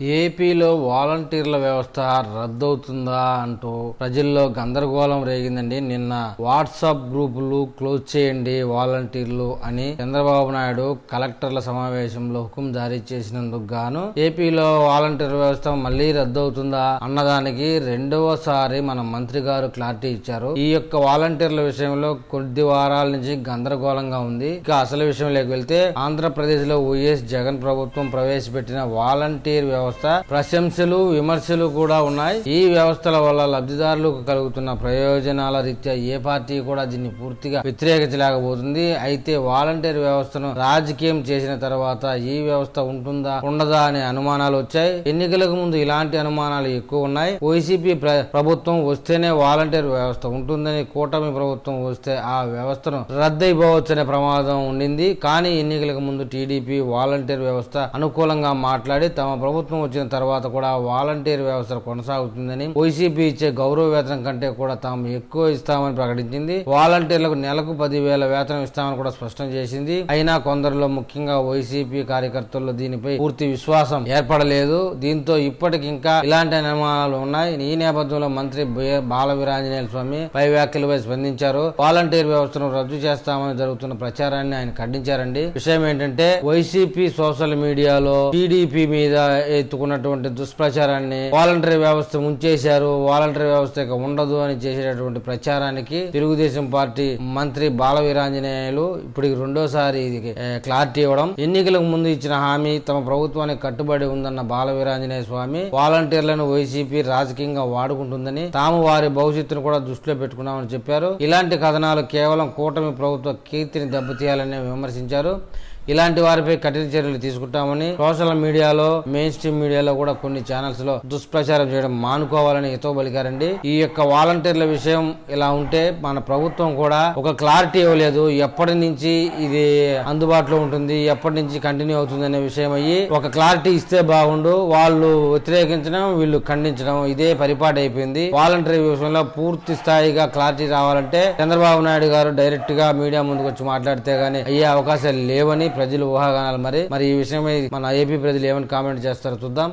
ఏపీలో వాలంటీర్ల వ్యవస్థ రద్దవుతుందా అంటూ ప్రజల్లో గందరగోళం రేగిందండి. నిన్న వాట్సాప్ గ్రూపులు క్లోజ్ చేయండి వాలంటీర్లు అని చంద్రబాబు నాయుడు కలెక్టర్ల సమావేశంలో హుకుం జారీ చేసినందుకు గాను ఏపీలో వాలంటీర్ వ్యవస్థ మళ్ళీ రద్దవుతుందా అన్నదానికి రెండవసారి మన మంత్రి గారు క్లారిటీ ఇచ్చారు. ఈ యొక్క వాలంటీర్ల విషయంలో కొద్ది వారాల నుంచి గందరగోళంగా ఉంది. ఇక అసలు విషయంలోకి వెళ్తే ఆంధ్రప్రదేశ్లో వైఎస్ జగన్ ప్రభుత్వం ప్రవేశపెట్టిన వాలంటీర్ వ్యవస్థ ప్రశంసలు విమర్శలు కూడా ఉన్నాయి. ఈ వ్యవస్థల వల్ల లబ్ధిదారులకు కలుగుతున్న ప్రయోజనాల రీత్యా ఏ పార్టీ కూడా దీన్ని పూర్తిగా వ్యతిరేకించలేకపోతుంది. అయితే వాలంటీర్ వ్యవస్థను రాజకీయం చేసిన తర్వాత ఈ వ్యవస్థ ఉంటుందా ఉండదా అనే అనుమానాలు వచ్చాయి. ఎన్నికలకు ముందు ఇలాంటి అనుమానాలు ఎక్కువ ఉన్నాయి. వైసీపీ ప్రభుత్వం వస్తేనే వాలంటీర్ వ్యవస్థ ఉంటుందని కూటమి ప్రభుత్వం వస్తే ఆ వ్యవస్థను రద్దయిపోవచ్చనే ప్రమాదం ఉండింది. కానీ ఎన్నికలకు ముందు టీడీపీ వాలంటీర్ వ్యవస్థ అనుకూలంగా మాట్లాడి తమ ప్రభుత్వం వచ్చిన తర్వాత కూడా వాలంటీర్ వ్యవస్థ కొనసాగుతుందని వైసీపీ ఇచ్చే గౌరవ వేతనం కంటే కూడా తాము ఎక్కువ ఇస్తామని ప్రకటించింది. వాలంటీర్లకు నెలకు పదివేల వేతనం ఇస్తామని కూడా స్పష్టం చేసింది. అయినా కొందరిలో ముఖ్యంగా వైసీపీ కార్యకర్తల్లో దీనిపై పూర్తి విశ్వాసం ఏర్పడలేదు. దీంతో ఇప్పటికి ఇంకా ఇలాంటి నిర్మాణాలు ఉన్నాయి. ఈ నేపథ్యంలో మంత్రి బాల వీరాంజనేయ స్వామి పై వ్యాఖ్యలపై స్పందించారు. వాలంటీర్ వ్యవస్థను రద్దు చేస్తామని జరుగుతున్న ప్రచారాన్ని ఆయన ఖండించారండి. విషయం ఏంటంటే వైసీపీ సోషల్ మీడియాలో టీడీపీ మీద ఎత్తుకున్నటువంటి దుష్ప్రచారాన్ని వాలంటరీ వ్యవస్థ ముంచేశారు. వాలంటరీ వ్యవస్థ ఇక ఉండదు అని చేసేటటువంటి ప్రచారానికి తెలుగుదేశం పార్టీ మంత్రి బాల వీరాంజనేయులు రెండోసారి క్లారిటీ ఇవ్వడం ఎన్నికలకు ముందు ఇచ్చిన హామీ తమ ప్రభుత్వానికి కట్టుబడి ఉందన్న బాల వీరాంజనేయ స్వామి వాలంటీర్లను వైసీపీ రాజకీయంగా వాడుకుంటుందని తాము వారి భవిష్యత్తును కూడా దృష్టిలో పెట్టుకున్నామని చెప్పారు. ఇలాంటి కథనాలు కేవలం కూటమి ప్రభుత్వ కీర్తిని దెబ్బతీయాలని విమర్శించారు. ఇలాంటి వారిపై కఠిన చర్యలు తీసుకుంటామని సోషల్ మీడియాలో మెయిన్ స్ట్రీమ్ మీడియాలో కూడా కొన్ని ఛానల్స్లో దుష్ప్రచారం చేయడం మానుకోవాలని హితో పలికారండి. ఈ యొక్క వాలంటీర్ల విషయం ఇలా ఉంటే మన ప్రభుత్వం కూడా ఒక క్లారిటీ ఇవ్వలేదు. ఎప్పటి నుంచి ఇది అందుబాటులో ఉంటుంది ఎప్పటి నుంచి కంటిన్యూ అవుతుంది అనే విషయం అయ్యి ఒక క్లారిటీ ఇస్తే బాగుండు. వాళ్ళు వ్యతిరేకించడం వీళ్ళు ఖండించడం ఇదే పరిపాటు అయిపోయింది. వాలంటీర్ విషయంలో పూర్తి స్థాయిగా క్లారిటీ రావాలంటే చంద్రబాబు నాయుడు గారు డైరెక్ట్గా మీడియా ముందుకు వచ్చి మాట్లాడితే గానీ అయ్యే అవకాశాలు లేవని ప్రజలు ఊహాగానాలు మరి. మరి ఈ విషయమై మన ఏపీ ప్రజలు ఏమని కామెంట్ చేస్తారో చూద్దాం.